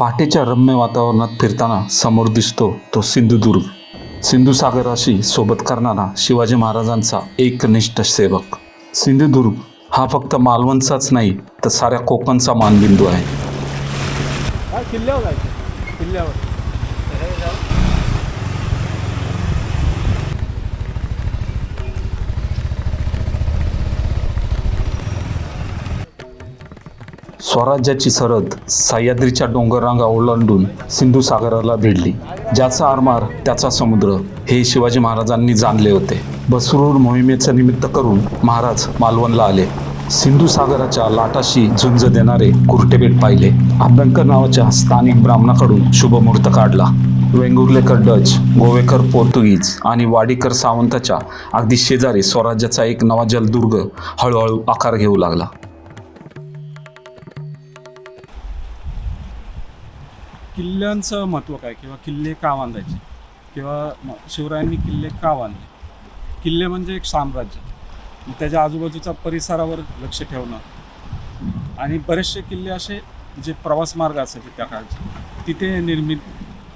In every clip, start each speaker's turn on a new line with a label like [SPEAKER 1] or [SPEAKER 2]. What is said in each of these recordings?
[SPEAKER 1] पहाटेच्या रम्य वातावरणात फिरताना समोर दिसतो तो सिंधुदुर्ग. सिंधुसागराशी सोबत करणारा शिवाजी महाराजांचा एकनिष्ठ सेवक. सिंधुदुर्ग हा फक्त मालवणचाच नाही तर साऱ्या कोकणचा मानबिंदू आहे.
[SPEAKER 2] किल्ल्यावर किल्ल्यावर.
[SPEAKER 1] स्वराज्याची सरहद सह्याद्रीच्या डोंगररांगा ओलांडून सिंधू सागराला भिडली. ज्याचा आरमार त्याचा समुद्र हे शिवाजी महाराजांनी जाणले होते. बसरूर मोहिमेचं निमित्त करून महाराज मालवणला आले. सिंधू सागराच्या लाटाशी झुंज देणारे कुर्टेबेट पाहिले. अभ्यंकर नावाच्या स्थानिक ब्राह्मणाकडून शुभमुहूर्त काढला. वेंगुर्लेकर डच गोवेकर पोर्तुगीज आणि वाडीकर सावंताच्या अगदी शेजारी स्वराज्याचा एक नवा जलदुर्ग हळूहळू आकार घेऊ लागला.
[SPEAKER 2] किल्ल्यांचं महत्त्व काय? किंवा किल्ले का बांधायचे? किंवा शिवरायांनी किल्ले का बांधले? किल्ले म्हणजे एक साम्राज्य. मग त्याच्या आजूबाजूच्या परिसरावर लक्ष ठेवणं. आणि बरेचसे किल्ले असे जे प्रवास मार्ग असायचे त्या काळचे तिथे निर्मित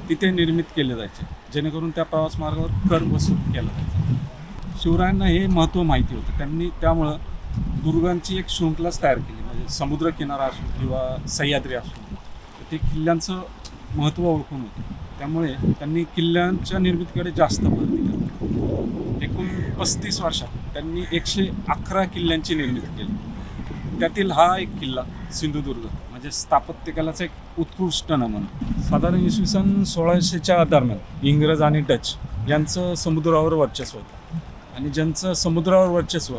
[SPEAKER 2] तिथे निर्मित केले जायचे. जेणेकरून त्या प्रवास मार्गावर कर वसूल केला जायचा. शिवरायांना हे महत्त्व माहिती होतं. त्यांनी त्यामुळं दुर्गांची एक शृंखलाच तयार केली. म्हणजे समुद्रकिनारा असो किंवा सह्याद्री असो तर ते किल्ल्यांचं महत्त्व ओळखून होते. त्यामुळे त्यांनी किल्ल्यांच्या निर्मितीकडे जास्त भर दिला. एकूण पस्तीस वर्षात त्यांनी एकशे अकरा किल्ल्यांची निर्मिती केली. त्यातील हा एक किल्ला सिंधुदुर्ग म्हणजे स्थापत्यकलाचा एक उत्कृष्ट नमन. साधारण इसवी सन सोळाशेच्या दरम्यान इंग्रज आणि डच यांचं समुद्रावर वर्चस्व होतं. आणि ज्यांचं समुद्रावर वर्चस्व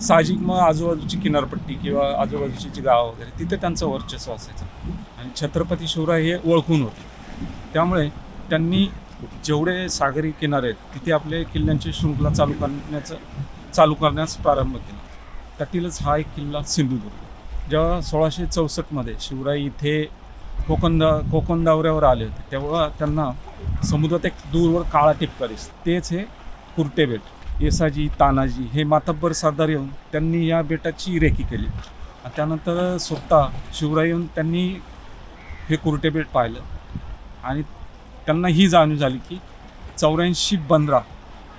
[SPEAKER 2] साहजिक मग आजूबाजूची किनारपट्टी किंवा आजूबाजूची जी गावं वगैरे तिथे त्यांचं वर्चस्व असायचं. छत्रपती शिवराय हे ओळखून होते. त्यामुळे त्यांनी जेवढे सागरी किनारे आहेत तिथे आपले किल्ल्यांची शृंखला चालू करण्याचं चालू करण्यास प्रारंभ केला. त्यातीलच हा एक किल्ला सिंधुदुर्ग. जेव्हा सोळाशे चौसष्टमध्ये शिवराय इथे कोकण दा कोकण दौऱ्यावर आले होते तेव्हा त्यांना समुद्रात एक दूरवर काळा टिपका दिसला. तेच हे कुर्टे बेट. येसाजी तानाजी हे मातब्बर सरदार येऊन त्यांनी या बेटाची रेकी केली. त्यानंतर स्वतः शिवराय येऊन त्यांनी हे कुर्टे पाहिलं. आणि त्यांना ही जाणीव झाली की चौऱ्याऐंशी बंदरा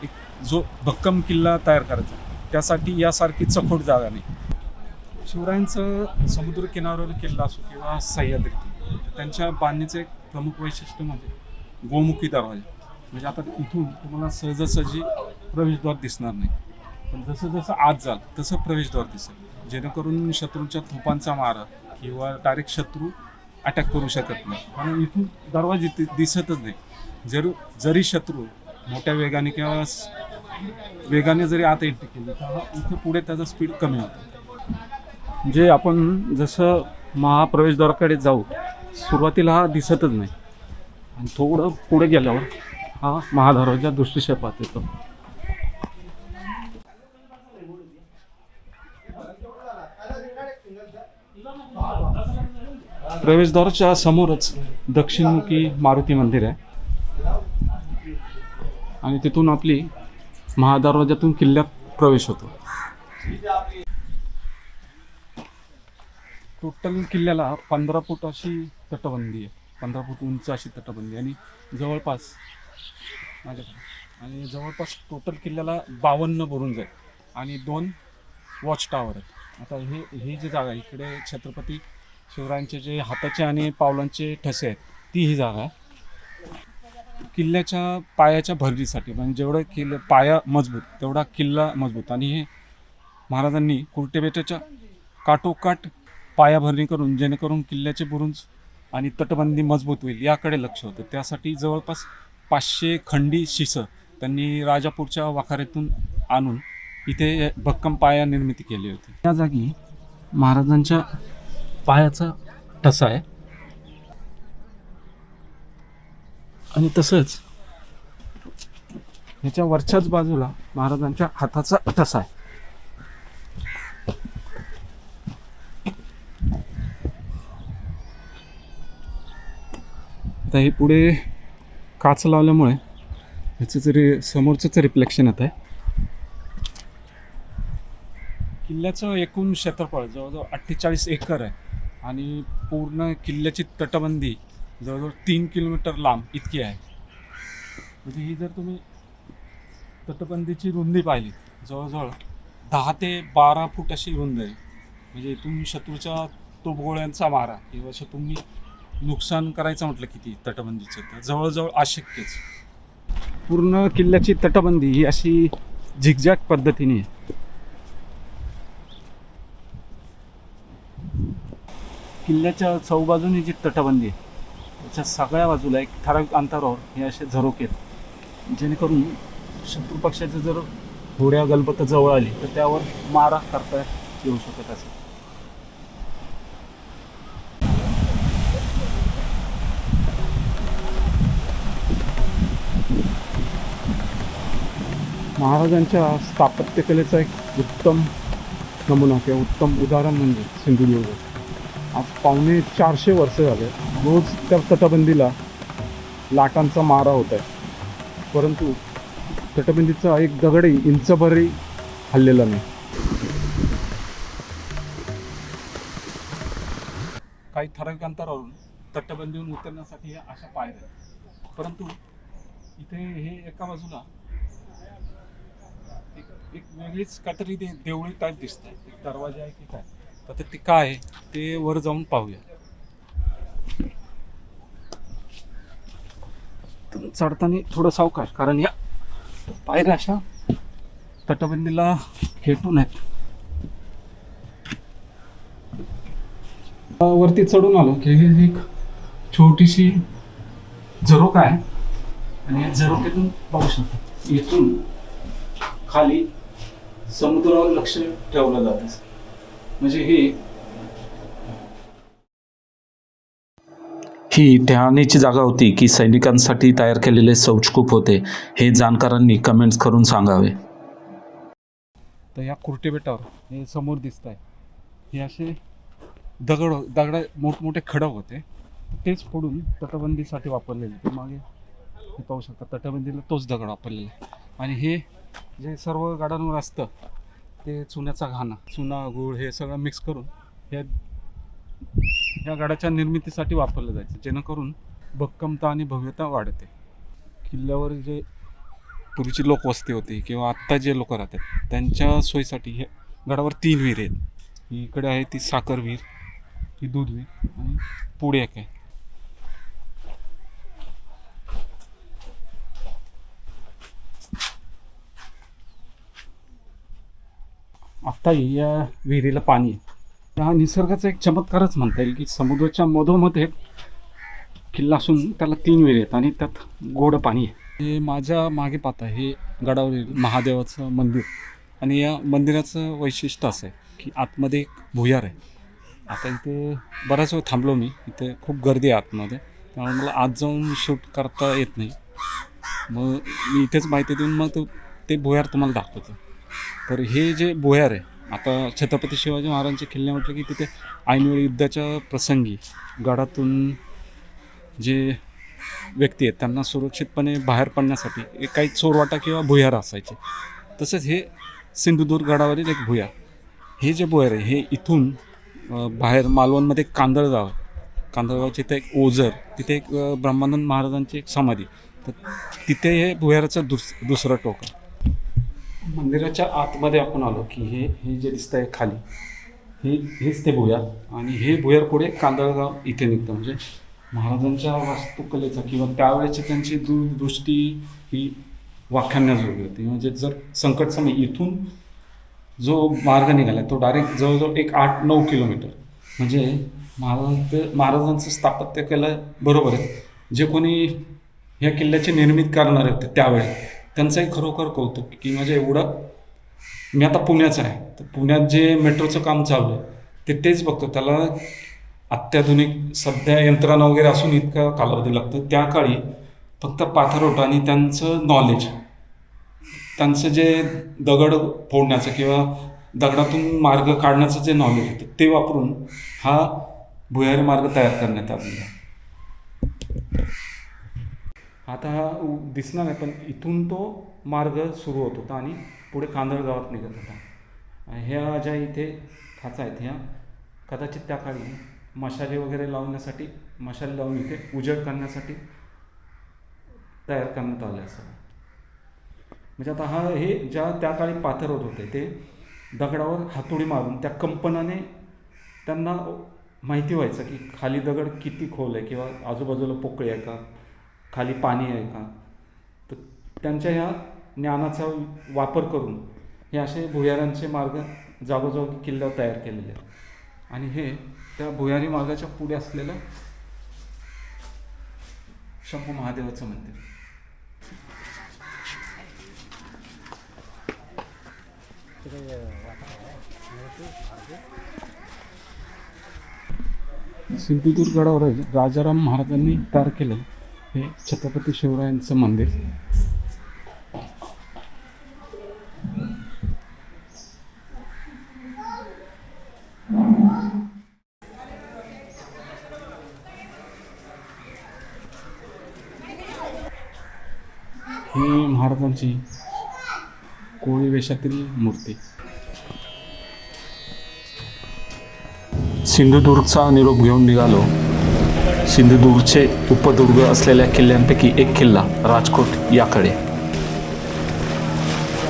[SPEAKER 2] एक जो भक्कम किल्ला तयार करायचा त्यासाठी यासारखी चखोट जागा नाही. शिवरायांचं समुद्र किनाऱ्यावर किल्ला असो किंवा सह्याद्री त्यांच्या बांधणीचं एक प्रमुख वैशिष्ट्य म्हणजे गोमुखी दरवाजा. म्हणजे आता इथून तुम्हाला सहजासहजी प्रवेशद्वार दिसणार नाही. पण जसं जसं आत जाल तसं प्रवेशद्वार दिसेल. जेणेकरून शत्रूंच्या थोपांचा मारा किंवा डायरेक्ट शत्रू अटॅक करू शकत नाही. कारण इथून दरवाजे दि- दिसतच नाही. जर जरी शत्रू मोठ्या वेगाने किंवा वेगाने जरी आत एंट्री केली तर हा इथे पुढे त्याचा स्पीड कमी होतो. जे आपण जसं महाप्रवेशद्वाराकडे जाऊ सुरुवातीला हा दिसतच नाही. आणि थोडं पुढे गेल्यावर हा महादरवाजा दृष्टिक्षेपात येतो. प्रवेशद्वाराच्या समोरच दक्षिणमुखी मारुती मंदिर आहे. आणि तिथून आपली महादरवाज्यातून किल्ल्यात प्रवेश होतो. टोटल किल्ल्याला पंधरा फूट अशी तटबंदी आहे. पंधरा फूट उंच अशी तटबंदी आणि जवळपास माझ्याकडे. आणि जवळपास टोटल किल्ल्याला बावन्न भरून जाईल आणि दोन वॉच टावर आहेत. आता हे ही जी जागा आहे इकडे छत्रपती शिवरायांचे जे हाताचे आणि पावलांचे ठसे आहेत ती ही जागा आहे. किल्ल्याच्या पायाच्या भरणीसाठी म्हणजे जेवढं किल्ले पाया मजबूत तेवढा किल्ला मजबूत. आणि हे महाराजांनी कुर्टेबेटाच्या काटोकाट पायाभरणी करून जेणेकरून किल्ल्याचे बुरुंज आणि तटबंदी मजबूत होईल याकडे लक्ष होतं. त्यासाठी जवळपास पाचशे खंडी शिसं त्यांनी राजापूरच्या वाखाऱ्यातून आणून इथे भक्कम पाया निर्मिती केली होती. त्या जागी महाराजांच्या पायाचा ठसा आहे. आणि तसंच ह्याच्या वरच्याच बाजूला महाराजांच्या हाताचा ठसा आहे. आता हे पुढे काच लावल्यामुळे ह्याचं जरी समोरचंच रिफ्लेक्शन येत आहे. किल्ल्याचं एकूण क्षेत्रफळ जवळजवळ अठ्ठेचाळीस एकर आहे. आणि पूर्ण किल्ल्याची तटबंदी जवळजवळ तीन किलोमीटर लांब इतकी आहे. म्हणजे ही जर तुम्ही तटबंदीची रुंदी पाहिली जवळजवळ दहा ते बारा फूट अशी रुंद आहे. म्हणजे इथून शत्रूच्या तोफगोळ्यांचा मारा किंवा शत्रूंनी नुकसान करायचं म्हटलं किती तटबंदीचं तर जवळजवळ अशक्यच. पूर्ण किल्ल्याची तटबंदी ही अशी झिकझॅक पद्धतीने किल्ल्याच्या चौबाजूनी जी तटबंदी आहे त्याच्या सगळ्या बाजूला एक ठराविक अंतरावर हे असे झरोके आहेत. जेणेकरून शत्रू पक्षाचे जर घोड्या गलबत जवळ आली तर त्यावर मारा करता येऊ शकत असेल महाराजांच्या स्थापत्यकलेचा एक उत्तम नमुना किंवा उत्तम उदाहरण म्हणजे सिंधुदुर्ग. पावणे चारशे वर्ष झाले. रोज त्या तटबंदीला लाटांचा मारा होत आहे. परंतु तटबंदीचा एक दगडही इंचभरही हल्लेला नाही. काही ठराविक अंतरावरून तटबंदीहून उतरण्यासाठी अशा पायऱ्या परंतु इथे हे एका बाजूला एक एक वेगळीच काहीतरी ते देवळी टाईप दिसत आहे एक दरवाजा आहे की काय? तर ते काय आहे ते वर जाऊन पाहूया. चढताना थोडं सावकाश कारण या पायऱ्या अशा तटबंदीला खेटून आहेत. वरती चढून आलो की हे एक छोटीशी झरोका आहे. आणि या झरोक्यातून पाहू शकतो इथून खाली समुद्रावर लक्ष ठेवलं जातं म्हणजे हे
[SPEAKER 1] ही टहाणीची जागा होती की सैनिकांसाठी तयार केलेले शौचकूप होते. हे जाणकारांनी कमेंट्स करून सांगावे.
[SPEAKER 2] तर या कुर्टे बेटावर हे समोर दिसत आहे हे असे दगड दगड मोठमोठे खडक होते. तेच फोडून तटबंदीसाठी वापरलेले ते मागे हे पाहू शकता तटबंदीला तोच दगड वापरलेला आहे. आणि हे जे सर्व गाड्यांवर असतं ते चुन्याचा घाणा चुना गुळ हे सगळं मिक्स करून ह्या या गाड्याच्या निर्मितीसाठी वापरलं जायचं जेणेकरून भक्कमता आणि भव्यता वाढते. किल्ल्यावर जे पूर्वीची लोकवस्ती होती किंवा आत्ता जे लोक राहतात त्यांच्या सोयीसाठी हे गडावर तीन विहीर आहेत. ही इकडे आहे ती साखर विहीर ही दूध विहीर आणि पुढे एक आहे. आत्ताही या विहिरीला पाणी आहे. हा निसर्गाचा एक चमत्कारच म्हणता येईल की समुद्राच्या मधोमध एक किल्ला असून त्याला तीन विहिरी आहेत आणि त्यात गोड पाणी आहे. हे माझ्या मागे पाहता हे गडावरील महादेवाचं मंदिर आणि या मंदिराचं वैशिष्ट्य असं आहे की आतमध्ये एक भुयार आहे. आता इथे बराच वेळ थांबलो मी. इथे खूप गर्दी आहे आतमध्ये. त्यामुळे मला आत जाऊन शूट करता येत नाही. मग मी इथेच माहिती देऊन मग तो ते भुयार तुम्हाला दाखवतो. तर हे जे भुयार आहे आता छत्रपती शिवाजी महाराजांचे किल्ले म्हटलं की तिथे ऐनवेळी युद्धाच्या प्रसंगी गडातून जे व्यक्ती आहेत त्यांना सुरक्षितपणे बाहेर पडण्यासाठी एक काही चोरवाटा किंवा भुयार असायचे. तसेच हे सिंधुदुर्ग गडावरील एक भुयार. हे जे भुयार आहे हे इथून बाहेर मालवणमध्ये कांदळगाव कांदळगाव तिथे एक ओझर तिथे एक ब्रह्मानंद महाराजांची एक समाधी. तर तिथे हे भुयाराचं दुस दुसरं टोक. आहे मंदिराच्या आतमध्ये आपण आलो की हे हे जे दिसतं आहे खाली हे हेच ते भुयार आणि हे भुयार पुढे कांदळगाव इथे निघतं. म्हणजे महाराजांच्या वास्तुकलेचा किंवा त्यावेळेची त्यांची दूरदृष्टी ही वाख्यान्याजोगी होती. म्हणजे जर संकट समय इथून जो मार्ग निघाला तो डायरेक्ट जवळजवळ एक आठ नऊ किलोमीटर. म्हणजे महाराज महाराजांचं स्थापत्य केलं बरोबर आहे. जे कोणी ह्या किल्ल्याची निर्मित करणारे होते त्यावेळी त्यांचंही खरोखर कौतुक की म्हणजे एवढं मी आता पुण्याचं आहे. तर पुण्यात जे मेट्रोचं काम चालू आहे ते तेच बघतो. त्याला अत्याधुनिक सध्या यंत्रणा वगैरे असून इतका कालावधी लागतो. त्या काळी फक्त पाथरोटा आणि त्यांचं नॉलेज त्यांचं जे दगड फोडण्याचं किंवा दगडातून मार्ग काढण्याचं जे नॉलेज होतं ते वापरून हा भुयारी मार्ग तयार करण्यात आलेला आहे. आता हा उ- दिसणार आहे पण इथून तो मार्ग सुरू होत होता आणि पुढे कांदळ गावात निघत होता. ह्या ज्या इथे खाचा आहेत ह्या कदाचित त्या काळी मशाले वगैरे लावण्यासाठी मशाले लावून इथे उजेड करण्यासाठी तयार करण्यात आलं असं म्हणजे आता हा हे ज्या त्या काळी पाथर होत होते ते दगडावर हातोडी मारून त्या कंपनाने त्यांना माहिती व्हायचं की खाली दगड किती खोल आहे किंवा आजूबाजूला पोकळी आहे का? खाली पाणी आहे का? तर त्यांच्या ह्या ज्ञानाचा वापर करून हे असे भुयारांचे मार्ग जागोजागी किल्ल्यावर तयार केलेले आहेत. आणि हे त्या भुयारी मार्गाच्या पुढे असलेलं शंभू महादेवाचं मंदिर. सिंधुदुर्ग गडावर आहे, राजाराम महाराजांनी तयार केलेलं हे छत्रपती शिवरायांचं मंदिर. ही महाराजांची कोळी वेशातील मूर्ती.
[SPEAKER 1] सिंधुदुर्गचा निरोप घेऊन निघालो. सिंधुदुर्गचे उपदुर्ग असलेल्या किल्ल्यांपैकी एक किल्ला राजकोट याकडे.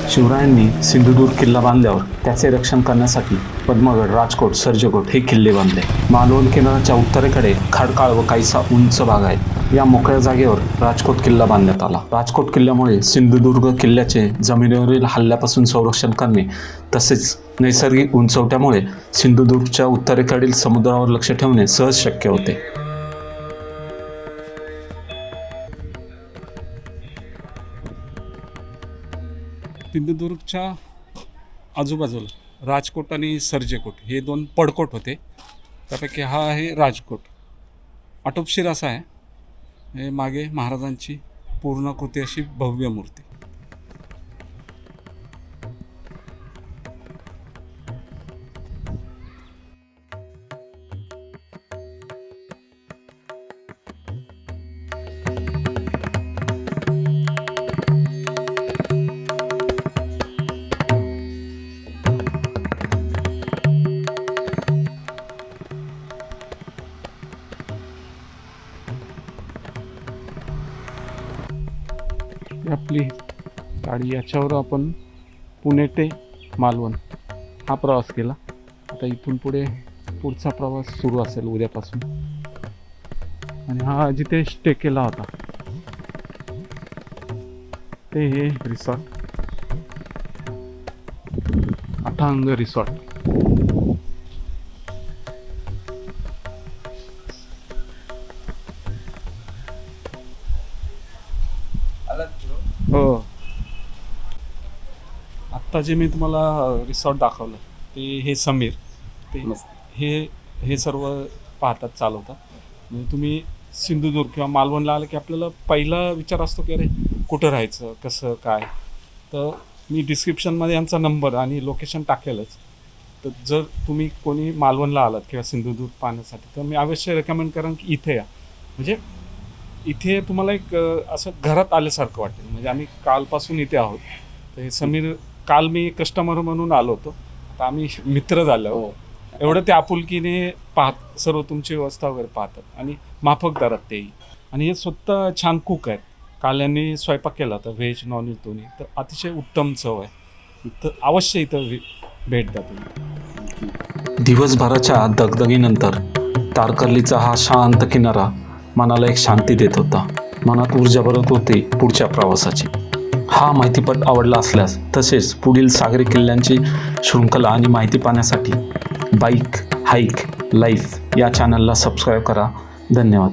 [SPEAKER 1] शिवरायांनी सिंधुदुर्ग किल्ला बांधल्यावर त्याचे रक्षण करण्यासाठी पद्मगड राजकोट सर्जकोट हे किल्ले बांधले. मालवण किनाऱ्याच्या उत्तरेकडे खडकाळ व काहीसा उंच भाग आहे. या मोकळ्या जागेवर राजकोट किल्ला बांधण्यात आला. राजकोट किल्ल्यामुळे सिंधुदुर्ग किल्ल्याचे जमिनीवरील हल्ल्यापासून संरक्षण करणे तसेच नैसर्गिक उंचवट्यामुळे सिंधुदुर्गच्या उत्तरेकडील समुद्रावर लक्ष ठेवणे सहज शक्य होते.
[SPEAKER 2] सिंधुदुर्गच्या आजूबाजूला राजकोट आणि सर्जेकोट हे दोन पडकोट होते. त्यापैकी हा आहे राजकोट. आटोपशीर असा आहे. हे मागे महाराजांची पूर्णाकृती अशी भव्य मूर्ती. आपली गाडी. याच्यावर आपण पुणे ते मालवण हा प्रवास केला. आता इथून पुढे पुढचा प्रवास सुरू असेल उद्यापासून. आणि हा जिथे स्टे केला होता ते हे रिसॉर्ट अथांग रिसॉर्ट हो. आत्ता जे मी तुम्हाला रिसॉर्ट दाखवलं ते हे समीर. ते हे हे सर्व पाहतात चालवतात. म्हणजे तुम्ही सिंधुदुर्ग किंवा मालवणला आलं की आपल्याला पहिला विचार असतो की अरे कुठं राहायचं कसं काय? तर मी डिस्क्रिप्शनमध्ये यांचा नंबर आणि लोकेशन टाकेलच तर जर तुम्ही कोणी मालवणला आलात किंवा सिंधुदुर्ग पाहण्यासाठी तर मी अवश्य रेकमेंड करेन की इथे या. म्हणजे इथे तुम्हाला एक असं घरात आल्यासारखं वाटेल. म्हणजे आम्ही कालपासून इथे आहोत. तर हे समीर काल मी कस्टमर म्हणून आलो होतो. आता आम्ही मित्र झालो. एवढं ते आपुलकीने पाहत सर्व तुमची व्यवस्था वगैरे पाहतात. आणि माफक दरात तेही आणि हे स्वतः छान कुक आहेत. काल यांनी स्वयंपाक केला होता. व्हेज नॉनव्हेज दोन्ही. तर अतिशय उत्तम चव आहे. इथं अवश्य इथं भे- भेट द्या तुम्ही.
[SPEAKER 1] दिवसभराच्या दगदगीनंतर तारकर्लीचा हा शांत किनारा मनाला एक शांती देत होता. मनात ऊर्जा भरत होती पुढच्या प्रवासाची. हा माहितीपट आवडला असल्यास तसेच पुढील सागरी किल्ल्यांची शृंखला आणि माहिती पाहण्यासाठी बाईक हाईक लाईफ या चॅनलला सबस्क्राईब करा. धन्यवाद.